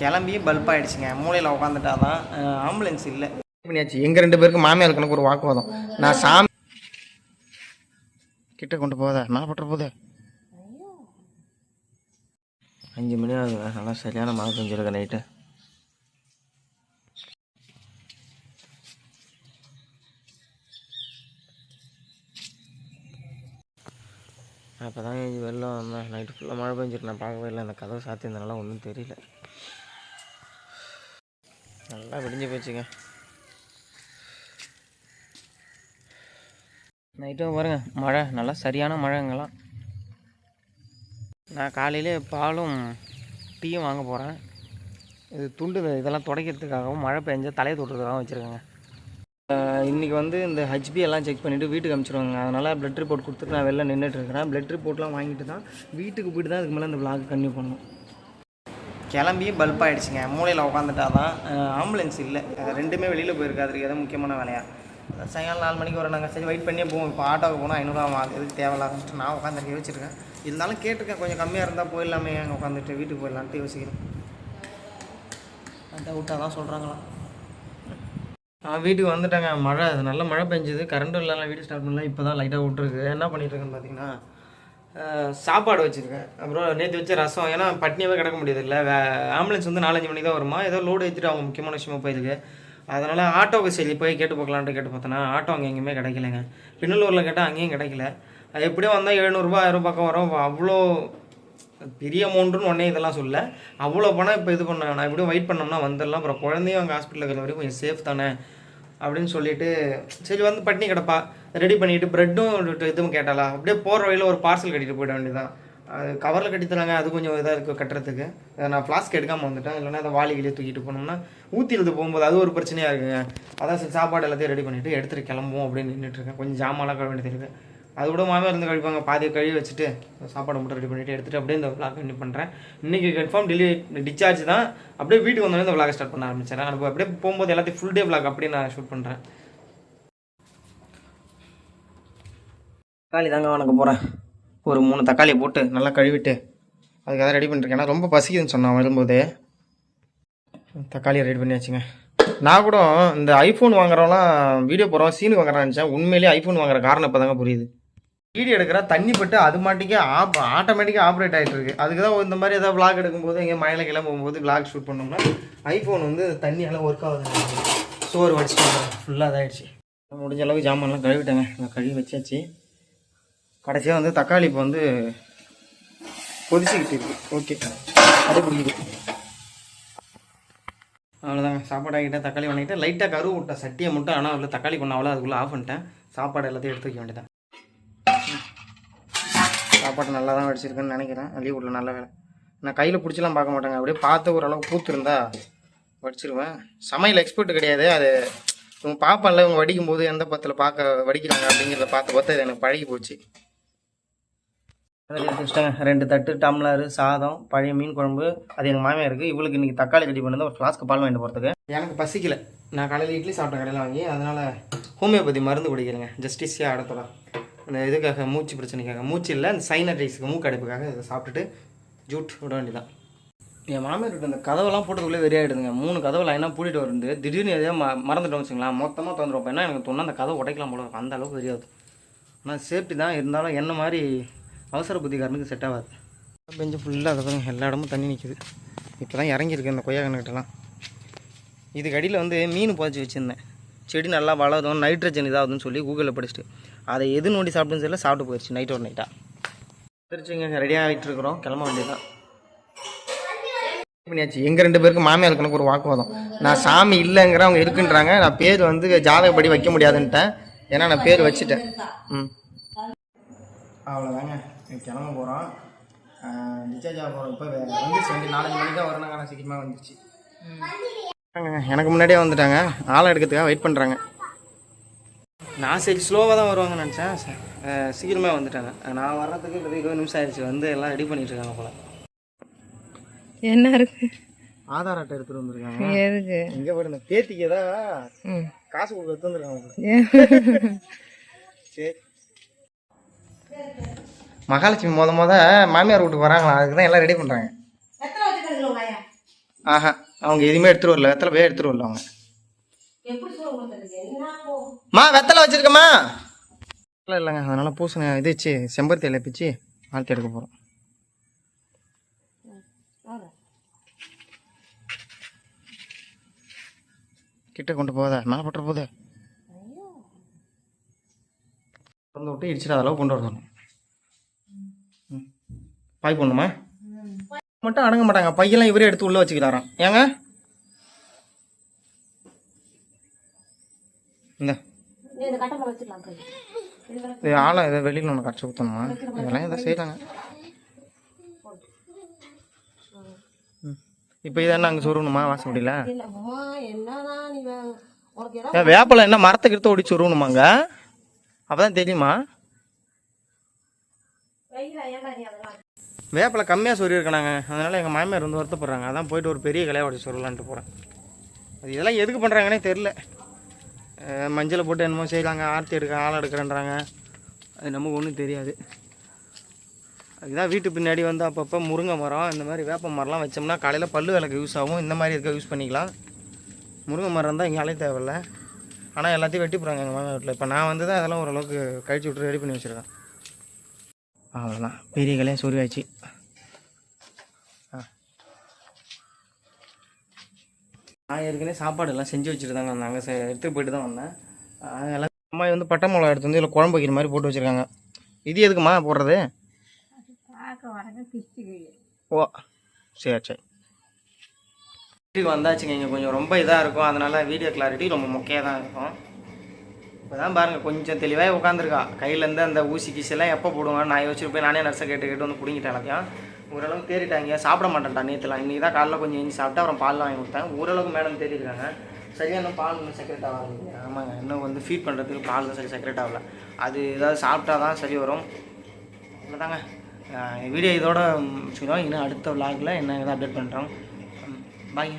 கிளம்பி பல்ப் ஆயிடுச்சுங்க. மூலையில் உட்காந்துட்டா தான் ஆம்புலன்ஸ் இல்லை. பண்ணியாச்சு. எங்கள் ரெண்டு பேருக்கு மாமியார் கணக்கு ஒரு வாக்குவாதம். நான் சாமி கிட்ட கொண்டு போதா மேலே பட்டுற போதே. அஞ்சு மணி ஆகுது. நல்லா சரியான மழை பெஞ்சிருக்க நைட்டு அப்போ தான் வெளில வந்தேன் நைட்டு ஃபுல்லாக மழை பெஞ்சிட்டு நான் பார்க்கவே இல்லை. அந்த கதவை சாத்தியிருந்தனால ஒன்றும் தெரியல. நல்லா விடிஞ்சு போச்சுங்க. நைட்டும் பாருங்க மழை நல்லா சரியான மழைங்கெல்லாம் நான் காலையிலே பாலும் டீயும் வாங்க போகிறேன் இது துண்டு இதெல்லாம் துடைக்கிறதுக்காகவும் மழை பெஞ்சால் தலையை தொட்டுறதுக்காகவும் வச்சுருக்கேங்க. இன்றைக்கி வந்து இந்த ஹெச்பி எல்லாம் செக் பண்ணிவிட்டு வீட்டுக்கு அனுப்பிச்சிருவாங்க அதனால் ப்ளட் ரிப்போர்ட் கொடுத்துட்டு நான் வெளில நின்றுட்டு இருக்கிறேன். பிளட் ரிப்போர்ட்லாம் வாங்கிட்டு தான் வீட்டுக்கு போயிட்டு தான் இதுக்கு மேலே இந்த விளாக் கன்டினியூ பண்ணணும். கிளம்பி பல்ப் ஆகிடுச்சிங்க மூலையில் உட்காந்துட்டா தான் ஆம்புலன்ஸ் இல்லை. ரெண்டுமே வெளியில் போயிருக்கு அதுக்கு எதாவது முக்கியமான வேலையா? சாயங்காலம் நாலு மணிக்கு வரோம் நாங்கள் சரி வெயிட் பண்ணியே போவோம். இப்போ ஆட்டோவுக்கு போனால் ஐநூறுரூவா ஆகுது தேவையில்லாதுன்ட்டு நான் உட்காந்துட்டு யோசிச்சிருக்கேன். இருந்தாலும் கேட்டிருக்கேன் கொஞ்சம் கம்மியாக இருந்தால் போயிடலாமே. அங்கே உட்காந்துட்டு வீட்டுக்கு போயிடலான்ட்டு யோசிக்கிறேன். டவுட்டாக விட்டா தான் சொல்கிறாங்களாம் நான் வீட்டுக்கு வந்துட்டேங்க. மழை அது நல்ல மழை பெஞ்சுது. கரண்ட்டும் இல்லாம வீடு ஸ்டார்ட் பண்ணல இப்போ தான் லைட்டாக விட்ருக்கு என்ன பண்ணிட்டு இருக்கேன்னு பார்த்தீங்கன்னா சாப்பாடு வச்சுருக்கேன். அப்புறம் நேற்று வச்ச ரசம் ஏன்னா பட்னியாகவே கிடக்க முடியாது வே ஆம்புலன்ஸ் வந்து நாலஞ்சு மணிக்கு தான் வருமா? ஏதோ லோடு ஏற்றிட்டு அவங்க முக்கியமான விஷயமா போயிருக்கு. அதனால் ஆட்டோவுக்கு சரி போய் கேட்டு பார்க்கலான்ட்டு கேட்டு பார்த்தோன்னா ஆட்டோ அங்கே எங்கேயுமே கிடைக்கலங்க. பின்னலூரில் கேட்டால் அங்கேயும் கிடைக்கல. அது எப்படியும் வந்தால் எழுநூறுபா ஆயிரம் பக்கம் வரும். அவ்வளோ பெரிய அமௌண்ட்டுன்னு உடனே இதெல்லாம் சொல்ல அவ்வளோ பணம் இப்போ இது பண்ண நான் எப்படியும் வெயிட் பண்ணோம்னா வந்துடலாம். அப்புறம் குழந்தையும் அங்கே ஹாஸ்பிட்டலில் இருக்கிற வரைக்கும் கொஞ்சம் சேஃப் தானே. அப்படின்னு சொல்லிட்டு சரி வந்து பட்னி கிடப்பா. ரெடி பண்ணிட்டு ப்ரெட்டும் இதுவும் கேட்டாளா. அப்படியே போகிற வழியில் ஒரு பார்சல் கட்டிட்டு போயிட வேண்டியதான் அது கவரில் கட்டி தராங்க. அது கொஞ்சம் இதாக இருக்குது கட்டுறதுக்கு. அதை நான் ஃப்ளாஸ்க் எடுக்காமல் வந்துட்டேன். இல்லைன்னா அதை வாளி தூக்கிட்டு போனோம்னா ஊற்றி போகும்போது அது ஒரு பிரச்சனையாக இருக்குங்க. அதான் சரி சாப்பாடு எல்லாத்தையும் ரெடி பண்ணிவிட்டு எடுத்துகிட்டு கிளம்புவோம் அப்படின்னு நின்றுட்டுருக்கேன் கொஞ்சம் ஜாமான்லாம் கழுவ வேண்டியது இருக்குது. அது கூட மாமே இருந்து கழிப்பாங்க. பாதி கழுவி வச்சுட்டு சாப்பாடு மட்டும் ரெடி பண்ணிட்டு எடுத்துட்டு அப்படியே இந்த விளாக் கண்டினியூ பண்ணுறேன் இன்றைக்கி கன்ஃபார்ம் டெலி டிஸ்சார்ஜ் தான். அப்படியே வீட்டுக்கு வந்தோடனே இந்த விளாக் ஸ்டார்ட் பண்ண ஆரம்பிச்சேன் நான் அப்படியே போகும்போது எல்லாத்தையும் ஃபுல் டே விளாக் அப்படியே நான் ஷூட் பண்ணுறேன் தக்காளி தாங்க வணக்கம் போகிறேன் ஒரு மூணு தக்காளியை போட்டு நல்லா கழுவிட்டு அதுக்காக ரெடி பண்ணிருக்கேன். ஏன்னா ரொம்ப பசிக்குதுன்னு சொன்னான் வரும்போது. தக்காளியை ரெடி பண்ணியாச்சுங்க. நான் கூட இந்த ஐஃபோன் வாங்குறவங்களாம் வீடியோ போகிறோம் சீனு வாங்குறான்னு நினச்சேன். உண்மையிலேயே ஐஃபோன் வாங்குற காரணம் இப்போ தாங்க புரியுது. வீடியோ எடுக்கிற தண்ணி பட்டு அது மாட்டிக்கே ஆப் ஆட்டோமேட்டிக்காக ஆப்ரேட் ஆகிட்டு இருக்கு அதுக்கு தான் இந்த மாதிரி ஏதாவது விளாக் எடுக்கும்போது எங்கே மயில கிளம்ப போகும்போது vlog ஷூட் பண்ணோம்னா ஐஃபோன் வந்து தண்ணியெல்லாம் ஒர்க் ஆகுது சோறு வடிச்சிட்டு ஃபுல்லாக இதாகிடுச்சு முடிஞ்ச அளவுக்கு ஜாமான்லாம் கழுவிட்டேங்க. நான் கழுவி வச்சாச்சு. கடைசியாக வந்து தக்காளி இப்போ வந்து கொதிச்சுக்கிட்டு இருக்கு. ஓகே அது பிடிக்குது அவ்வளோதாங்க சாப்பாடு ஆகிட்டேன் தக்காளி பண்ணிக்கிட்டேன் லைட்டாக கருவு விட்டேன். சட்டியை மட்டும் ஆனால் அதில் தக்காளி பண்ண அவ்வளோ அதுக்குள்ளே ஆஃப் பண்ணிட்டேன். சாப்பாடு எல்லாத்தையும் எடுத்து வைக்க வேண்டியதான் சாப்பாடு நல்லா தான் வடிச்சிருக்கேன்னு நினைக்கிறேன் லீவுல நல்ல வேலை. நான் கையில் பிடிச்சலாம் பார்க்க மாட்டேங்க. அப்படியே பார்த்து ஓரளவுக்கு பூத்துருந்தா வடிச்சிருவேன். சமையல் எக்ஸ்பர்ட் கிடையாது. அது இவங்க பார்ப்பேன்ல இவங்க வடிக்கும் போது எந்த பத்தில் பார்க்க வடிக்கிறாங்க அப்படிங்கிறத பார்த்து பார்த்து அது எனக்கு பழகி போச்சு. வச்சிட்டாங்க ரெண்டு தட்டு டம்ளர் சாதம் பழைய மீன் குழம்பு. அது எங்கள் மாமியார் இருக்குது இவளுக்கு இன்றைக்கி தக்காளி ரெடி பண்ணது ஒரு ஃப்ளாஸ்க்கு பால் வாங்கிட்டு போகிறதுக்கு எனக்கு பசிக்கல. நான் காலையில் இட்லி சாப்பிட்டேன் கடையில் வாங்கி அதனால் ஹோமியோபதி மருந்து குடிக்கிறேங்க. ஜஸ்டிஸியாக அடுத்தடா அந்த இதுக்காக மூச்சு பிரச்சனைக்காக மூச்சு இல்லை அந்த சைனடைஸுக்கு மூக்கடைப்புக்காக இதை சாப்பிட்டுட்டு ஜூட் விட வேண்டியதான் என் மாமியார் வீட்டு அந்த கதவெல்லாம் போட்டதுக்குள்ளே வெறியாயிடுதுங்க மூணு கதவு லைனாக பூட்டிட்டு வந்து திடீர்னு எதையோ ம மறந்துட்டோம் வச்சுங்களேன் மொத்தமாக திறந்துருவோம். ஏன்னா எனக்கு தோணும் அந்த கதை உடைக்கலாம் போல இருக்கும் அந்த அளவுக்கு தெரியாது ஆனால் சேஃப்டி தான். இருந்தாலும் என்ன மாதிரி அவசர புத்திகாரனுக்கு செட் ஆகாது. பெஞ்சு ஃபுல்லாக அதை எல்லா இடமும் தண்ணி நிற்குது இப்போ தான் இறங்கியிருக்கு இந்த கொய்யா கண்ணுக்கிட்டலாம் இதுக்கு அடியில் வந்து மீன் புதைச்சி வச்சுருந்தேன். செடி நல்லா வளரும் நைட்ரஜன் இதாகுதுன்னு சொல்லி கூகுளில் படிச்சுட்டு அதை எது நோண்டி சாப்பிடுன்னு சொல்லி சாப்பிட்டு போயிடுச்சு நைட் ஒரு நைட்டாக திருச்சிங்க ரெடி ஆகிட்டு இருக்கிறோம் கிளம்ப வேண்டியதான் பண்ணியாச்சு? எங்கள் ரெண்டு பேருக்கு மாமியார் கணக்கு ஒரு வாக்குவாதம். நான் சாமி இல்லைங்கிற அவங்க இருக்குன்றாங்க. நான் பேர் வந்து ஜாதகப்படி வைக்க முடியாதுன்ட்டேன். ஏன்னா நான் பேர் வச்சுட்டேன். ம். அவ்வளோதாங்க கிளம்ப போகிறோம் டிஸ்சார்ஜ் ஆக போகிறோம் இப்போ வந்துச்சு. வண்டி நாலஞ்சு மணிக்கு தான் வரணுங்க ஆனால் சீக்கிரமாக வந்துச்சு. எனக்கு முன்னாடியே வந்துட்டாங்க. ஆளை எடுக்கிறதுக்காக வெயிட் பண்ணுறாங்க நான் சரி ஸ்லோவாக தான் வருவாங்கன்னு நினச்சேன். ச- அஹ், சீக்கிரமே வந்துட்டாங்க. நான் வர்றதுக்கு இருபது நிமிஷம் ஆயிடுச்சு. வந்து எல்லாம் ரெடி பண்ணிட்டு இருக்காங்க போல. என்ன இருக்கு? ஆதார் அட்டை எடுத்துகிட்டு வந்திருக்காங்க. எதுக்கு? எங்கே போயிருந்த பேத்திக்கு ஏதாவது. காசு கொடுத்து எடுத்து வந்துருக்காங்க? சரி. மகாலட்சுமி மொத மொத மாமியார் வீட்டுக்கு வராங்களா அதுக்கு தான் எல்லாம் ரெடி பண்ணுறாங்க ஆஹா அவங்க எதுவுமே எடுத்துட்டு வரல வெத்தலை போய் எடுத்துட்டு வரல அவங்க. மா வெத்தலை வச்சிருக்கம்மா. இல்லை இல்லைங்க அதனால பூசணி இது வச்சு செம்பருத்தி இலை பிச்சு ஆழ்த்தி எடுக்க போகிறோம் கிட்ட கொண்டு போகாத மேலே போட்டு போதே திறந்து விட்டு இடிச்சிடாத அளவு கொண்டு வரணும். ம். பாய் போடணுமா மட்டும் அடங்க மாட்டாங்க. பையெல்லாம் இவரே எடுத்து உள்ளே வச்சுக்கிறாராம். ஏங்க? இந்த. இது ஆழம் இதை வெளியில் ஒன்று கரைச்சி ஊற்றணுமா இதெல்லாம் எதை செய்யலாங்க இப்போ இதை என்ன அங்கே சொருகணுமா? வாசப்படியில் ஏன் வேப்பலை என்ன மரத்துக்கு எடுத்து ஒடிச்சு சொருகணுமாங்க அப்பதான் தெரியுமா? வேப்பில கம்மியாக சொல்லியிருக்கேனாங்க அதனால் எங்கள் மாமியார் வந்து வருத்தப்படுறாங்க. அதான் போயிட்டு ஒரு பெரிய கலையை உடச்சி சொல்லலான்ட்டு போகிறேன் அது இதெல்லாம் எதுக்கு பண்ணுறாங்கன்னே தெரில மஞ்சளை போட்டு என்னமோ செய்கிறாங்க ஆர்த்தி எடுக்க ஆள் எடுக்கிறேன்றாங்க. அது நமக்கு ஒன்றும் தெரியாது. அதுதான் வீட்டு பின்னாடி வந்து அப்பப்போ முருங்கை மரம் இந்த மாதிரி வேப்ப மரம்லாம் வச்சோம்னா காலையில் பல்லு விளக்கு யூஸ் ஆகும். இந்த மாதிரி இருக்க யூஸ் பண்ணிக்கலாம். முருங்கை மரம் தான் இங்கே அலைய தேவையில்ல. ஆனால் எல்லாத்தையும் வெட்டி போகிறாங்க எங்கள் மாமியார் வீட்டில். இப்போ நான் வந்து தான் அதெல்லாம் ஓரளவுக்கு கழிச்சு விட்டு ரெடி பண்ணி வச்சுருக்கேன். அவ்வளோதான் பெரிய கலையாக சொருவாச்சு நான் ஏற்கனவே சாப்பாடு எல்லாம் செஞ்சு வச்சுட்டு தாங்க சரி எடுத்துகிட்டு போயிட்டு தான் வந்தேன். ஆ, எல்லாம் அம்மா வந்து பட்டை மிளகா எடுத்து வந்து இதில் குழம்பு வைக்கிற மாதிரி போட்டு வச்சுருக்காங்க. இது எதுக்குமா போடுறது? ஓ சரி சரி. வீட்டுக்கு வந்தாச்சுங்க இங்கே கொஞ்சம் ரொம்ப இதாக இருக்கும். அதனால் வீடியோ கிளாரிட்டி ரொம்ப மொக்கையாக தான் இருக்கும். இப்போ தான் பாருங்கள் கொஞ்சம் தெளிவாக உட்காந்துருக்கா கையிலேருந்து அந்த ஊசி கீசெல்லாம் எப்போ போடுவாங்க? நான் யோசிச்சு போய் நானே நர்ஸை கேட்டு கேட்டு வந்து பிடிங்கிட்டேன் எல்லாத்தையும். ஓரளவுக்கு தேறிட்டாங்க. சாப்பிட மாட்டேன்டா நேற்றுலாம் இன்றைக்கி தான் காலைல கொஞ்சம் எஞ்சி சாப்பிட்டு அப்புறம் பால் வாங்கி கொடுத்தேன். ஓரளவுக்கு மேடம் தேறிருக்காங்க. சரியாக இன்னும் பால் இன்னும் செக்ரெட் ஆகல. ஆமாங்க. இன்னும் வந்து ஃபீட் பண்ணுறதுக்கு பால் தான் சரி செக்ரெட் ஆகல. அது ஏதாவது சாப்பிட்டா தான் சரி வரும். அவ்வளோதாங்க வீடியோ இதோட முடிச்சுக்கிறோம். இன்னும் அடுத்த விலாகில் என்ன ஏதாவது அப்டேட் பண்ணுறோம் பாய்ங்க